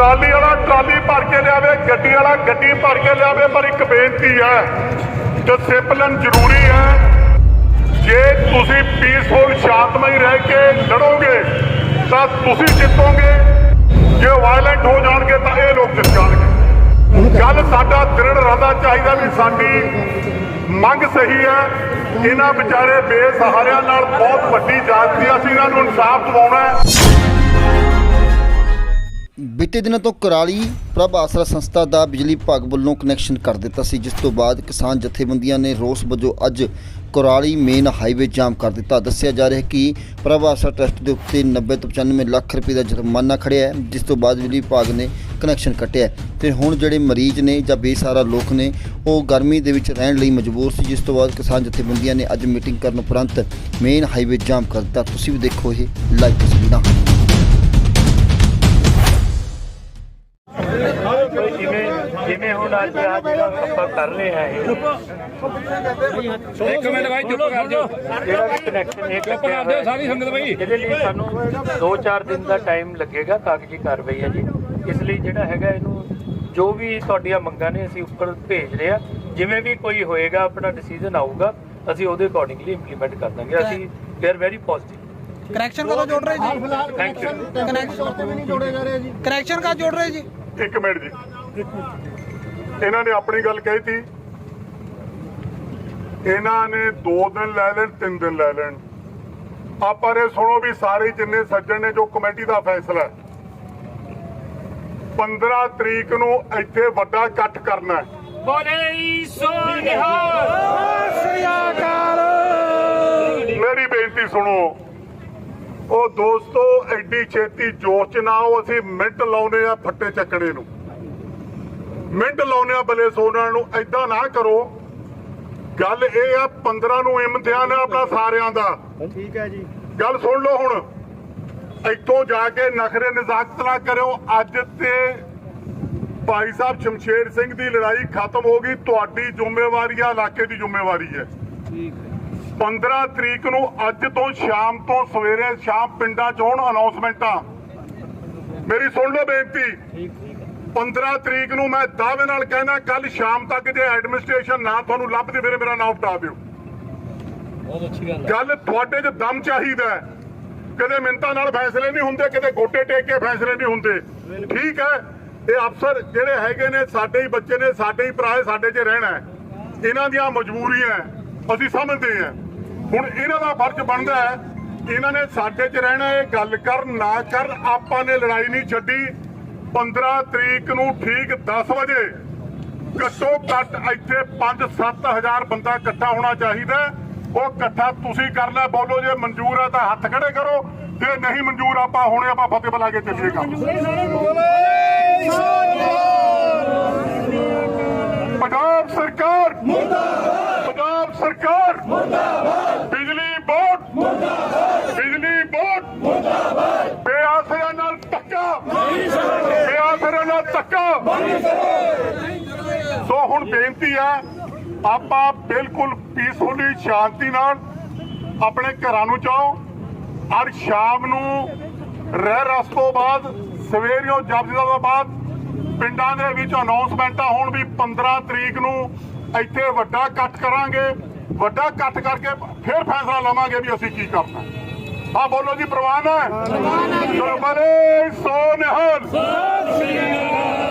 Trolley ਵਾਲਾ trolley ਭਰ ਕੇ ਲਿਆਵੇ, ਗੱਡੀ ਵਾਲਾ ਗੱਡੀ ਭਰ ਕੇ ਲਿਆਵੇ, ਪਰ ਇੱਕ ਬੇਨਤੀ ਹੈ ਡਿਸਪਲਿਨ ਜ਼ਰੂਰੀ ਹੈ। ਜੇ ਤੁਸੀਂ ਪੀਸਫੁਲ ਸ਼ਾਂਤਮਈ ਰਹਿ ਕੇ ਲੜੋਗੇ, ਤਾਂ ਤੁਸੀਂ ਜਿੱਤੋਗੇ। ਜੇ ਵਾਇਲੈਂਟ ਹੋ ਜਾਣਗੇ, ਤਾਂ ਇਹ ਲੋਕ ਜਿੱਤ ਜਾਣਗੇ। ਗੱਲ ਸਾਡਾ ਦ੍ਰਿੜ ਰਹਿਣਾ ਚਾਹੀਦਾ ਵੀ ਸਾਡੀ ਮੰਗ ਸਹੀ ਹੈ। ਇਹਨਾਂ ਵਿਚਾਰੇ ਬੇਸਹਾਰਿਆਂ ਨਾਲ ਬਹੁਤ ਵੱਡੀ ਜਾਤ ਸੀ, ਅਸੀਂ ਇਹਨਾਂ ਨੂੰ ਇਨਸਾਫ ਦਿਵਾਉਣਾ ਹੈ। ਬੀਤੇ ਦਿਨਾਂ ਤੋਂ ਕਰਾਲੀ ਪ੍ਰਭ ਆਸਰਾ ਸੰਸਥਾ ਦਾ ਬਿਜਲੀ ਵਿਭਾਗ ਵੱਲੋਂ ਕਨੈਕਸ਼ਨ ਕਰ ਦਿੱਤਾ ਸੀ, ਜਿਸ ਤੋਂ ਬਾਅਦ ਕਿਸਾਨ ਜਥੇਬੰਦੀਆਂ ਨੇ ਰੋਸ ਵਜੋਂ ਅੱਜ ਕੁਰਾਲੀ ਮੇਨ ਹਾਈਵੇ ਜਾਮ ਕਰ ਦਿੱਤਾ। ਦੱਸਿਆ ਜਾ ਰਿਹਾ ਹੈ ਕਿ ਪ੍ਰਭ ਆਸਰਾ ਟਰਸਟ ਦੇ ਉੱਤੇ 90 ਤੋਂ 95 ਲੱਖ ਰੁਪਏ ਦਾ ਜੁਰਮਾਨਾ ਖੜਿਆ ਹੈ, ਜਿਸ ਤੋਂ ਬਾਅਦ ਬਿਜਲੀ ਵਿਭਾਗ ਨੇ ਕਨੈਕਸ਼ਨ ਕੱਟਿਆ ਹੈ। ਤੇ ਹੁਣ ਜਿਹੜੇ ਮਰੀਜ਼ ਨੇ ਜਾਂ ਬੇਸਹਾਰਾ ਲੋਕ ਨੇ, ਉਹ ਗਰਮੀ ਦੇ ਵਿੱਚ ਰਹਿਣ ਲਈ ਮਜਬੂਰ ਸੀ, ਜਿਸ ਤੋਂ ਬਾਅਦ ਕਿਸਾਨ ਜਥੇਬੰਦੀਆਂ ਨੇ ਅੱਜ ਮੀਟਿੰਗ ਕਰਨ ਉਪਰੰਤ ਮੇਨ ਹਾਈਵੇ ਜਾਮ ਕਰ ਦਿੱਤਾ। ਤੁਸੀਂ ਵੀ ਦੇਖੋ ਇਹ ਲਾਈਵ ਤਸਵੀਰਾਂ। ਜਿਵੇਂ ਹੁਣ ਅੱਜ ਜਿਹੜਾ ਆਪਾਂ ਕਰ ਰਹੇ ਇਹ। ਇੱਕ ਮਿੰਟ ਬਾਈ ਚੁੱਪ ਕਰ ਜਾਓ। ਜਿਹੜਾ ਵੀ ਕਨੈਕਸ਼ਨ ਇਹ ਚੁੱਪ ਕਰ ਦਿਓ ਸਾਰੀ ਸੰਗਤ ਬਾਈ। ਇਹਦੇ ਲਈ ਸਾਨੂੰ 2-4 ਦਿਨ ਦਾ ਟਾਈਮ ਲੱਗੇਗਾ ਕਾਗਜ਼ੀ ਕਾਰਵਾਈ ਹੈ ਜੀ। ਇਸ ਲਈ ਜਿਹੜਾ ਹੈਗਾ ਇਹਨੂੰ ਜੋ ਵੀ ਤੁਹਾਡੀਆਂ ਮੰਗਾਂ ਨੇ ਅਸੀਂ ਉੱਪਰ ਭੇਜ ਰਹੇ ਆ ਜਿਵੇਂ ਵੀ ਕੋਈ ਹੋਏਗਾ ਆਪਣਾ ਡਿਸੀਜਨ ਆਊਗਾ ਅਸੀਂ ਉਹਦੇ ਅਕੋਰਡਿੰਗਲੀ ਇੰਪਲੀਮੈਂਟ ਕਰ ਦਾਂਗੇ। ਅਸੀਂ we are very positive connection ਕਦੋਂ ਜੋੜ ਰਹੇ ਜੀ? ਥੈਂਕ ਯੂ ਕਨੈਕਸ਼ਨ ਕਾ ਜੋੜ ਰਹੇ ਜੀ? ਇੱਕ ਮਿੰਟ ਜੀ। ਇਹਨਾਂ ਨੇ ਆਪਣੀ ਗੱਲ ਕਹੀ ਸੀ। ਇਹਨਾਂ ਨੇ 2 ਦਿਨ ਲੈ ਲੈਣ 3 ਦਿਨ ਲੈ ਲੈਣ। ਆਪਾਂ ਇਹ ਸੁਣੋ ਵੀ ਸਾਰੇ ਜਿੰਨੇ ਸੱਜਣ ਨੇ ਜੋ ਕਮੇਟੀ ਦਾ ਫੈਸਲਾ ਹੈ। 15 ਤਰੀਕ ਨੂੰ ਇੱਥੇ ਵੱਡਾ ਇਕੱਠ ਕਰਨਾ ਮੇਰੀ ਬੇਨਤੀ ਸੁਣੋ ਉਹ ਦੋਸਤੋ ਐਡੀ ਛੇਤੀ ਜੋਸ਼ ਚ ਨਾ ਆਓ ਅਸੀਂ ਮਿੰਟ ਲਾਉਨੇ ਆ ਫੱਟੇ ਚੱਕਣੇ ਨੂੰ। ਮਿੰਟ ਲਾਉਨੇ ਆ ਬਲੇ ਸੋਨਾ ਨੂੰ ਐਦਾਂ ਨਾ ਕਰੋ। ਗੱਲ ਇਹ ਆ 15 ਨੂੰ ਇਮਤਿਹਾਨ ਹੈ ਆਪਣਾ ਸਾਰਿਆਂ ਦਾ। ਠੀਕ ਹੈ ਜੀ। ਗੱਲ ਸੁਣ ਲਓ ਹੁਣ। ਇੱਥੋਂ ਜਾ ਕੇ ਨਖਰੇ ਨਜ਼ਾਕਤ ਨਾ ਕਰਿਓ। ਅੱਜ ਤੇ ਭਾਈ ਸਾਹਿਬ ਸ਼ਮਸ਼ੇਰ ਸਿੰਘ ਦੀ ਲੜਾਈ ਖਤਮ ਹੋ ਗਈ। ਤੁਹਾਡੀ ਜ਼ਿੰਮੇਵਾਰੀ ਆ ਇਲਾਕੇ ਦੀ ਜ਼ਿੰਮੇਵਾਰੀ ਹੈ। 15 ਤਰੀਕ ਨੂੰ ਅੱਜ ਤੋਂ ਸ਼ਾਮ ਤੋਂ ਸਵੇਰੇ ਸ਼ਾਮ ਪਿੰਡਾਂ 'ਚ ਹੋਣ ਅਨਾਉਂਸਮੈਂਟਾਂ ਮੇਰੀ ਸੁਣ ਲਓ ਬੇਨਤੀ। 15 ਤਰੀਕ ਨੂੰ ਮੈਂ ਦਾਅਵੇ ਨਾਲ ਕਹਿਣਾ ਕੱਲ ਸ਼ਾਮ ਤੱਕ ਜੇ ਐਡਮਿਨਿਸਟ੍ਰੇਸ਼ਨ ਨਾ ਤੁਹਾਨੂੰ ਲੱਭਦੀ ਫਿਰ ਮੇਰਾ ਨਾਮ ਹਟਾ ਦਿਓ। ਬਹੁਤ ਅੱਛੀ ਗੱਲ ਗੱਲ ਤੁਹਾਡੇ 'ਚ ਦਮ ਚਾਹੀਦਾ। ਕਦੇ ਮਿੰਤਾਂ ਨਾਲ ਫੈਸਲੇ ਨਹੀਂ ਹੁੰਦੇ ਕਿਤੇ ਗੋਟੇ ਟੇਕ ਕੇ ਫੈਸਲੇ ਨਹੀਂ ਹੁੰਦੇ। ਠੀਕ ਹੈ ਇਹ ਅਫਸਰ ਜਿਹੜੇ ਹੈਗੇ ਨੇ ਸਾਡੇ ਹੀ ਬੱਚੇ ਨੇ ਸਾਡੇ ਹੀ ਭਰਾ ਸਾਡੇ 'ਚ ਰਹਿਣਾ ਇਹਨਾਂ ਦੀਆਂ ਮਜਬੂਰੀਆਂ ਅਸੀਂ ਸਮਝਦੇ ਹਾਂ। ਹੁਣ ਇਹਨਾਂ ਦਾ ਫਰਜ਼ ਬਣਦਾ ਹੈ ਇਹਨਾਂ ਨੇ ਸਾਡੇ 'ਚ ਰਹਿਣਾ ਹੈ ਗੱਲ ਕਰ ਨਾ ਕਰ ਆਪਾਂ ਨੇ ਲੜਾਈ ਨਹੀਂ ਛੱਡੀ। 15 ਤਰੀਕ ਨੂੰ ਠੀਕ 10 ਵਜੇ ਘੱਟੋ ਘੱਟ ਇੱਥੇ 5-7000 ਬੰਦਾ ਇਕੱਠਾ ਹੋਣਾ ਚਾਹੀਦਾ ਉਹ ਇਕੱਠਾ ਤੁਸੀਂ ਕਰਨਾ ਬੋਲੋ ਜੇ ਮਨਜ਼ੂਰ ਹੈ ਤਾਂ ਹੱਥ ਖੜੇ ਕਰੋ। ਜੇ ਨਹੀਂ ਮਨਜ਼ੂਰ ਆਪਾਂ ਹੁਣੇ ਆਪਾਂ ਫਤਿਹ ਬੁਲਾ ਕੇ ਚੱਲੀਏ ਕੰਮ। ਧੱਕਾ ਸੋ ਹੁਣ ਬੇਨਤੀ ਹੈ ਆਪਾਂ ਬਿਲਕੁਲ ਪੀਸਫੁਲੀ ਸ਼ਾਂਤੀ ਨਾਲ ਆਪਣੇ ਘਰਾਂ ਨੂੰ ਜਾਓ। ਔਰ ਸ਼ਾਮ ਨੂੰ ਰਹਿ ਰਸ ਤੋਂ ਬਾਅਦ ਸਵੇਰਿਓ ਜਪਜਦਾ ਤੋਂ ਬਾਅਦ ਪਿੰਡਾਂ ਦੇ ਵਿੱਚ ਅਨਾਉਂਸਮੈਂਟਾਂ ਹੋਣ ਵੀ 15 ਤਰੀਕ ਨੂੰ ਇੱਥੇ ਵੱਡਾ ਇਕੱਠ ਕਰਾਂਗੇ। ਵੱਡਾ ਇਕੱਠ ਕਰਕੇ ਫਿਰ ਫੈਸਲਾ ਲਵਾਂਗੇ ਵੀ ਅਸੀਂ ਕੀ ਕਰਨਾ। ਹਾਂ ਬੋਲੋ ਜੀ ਪ੍ਰਵਾਨ ਹੈ। ਪ੍ਰਵਾਨ ਹੈ ਚਲੋ ਬਲੇ ਸੋ ਨਿਹਾਲ ਸੋ ਸ੍ਰੀ ਅਕਾਲ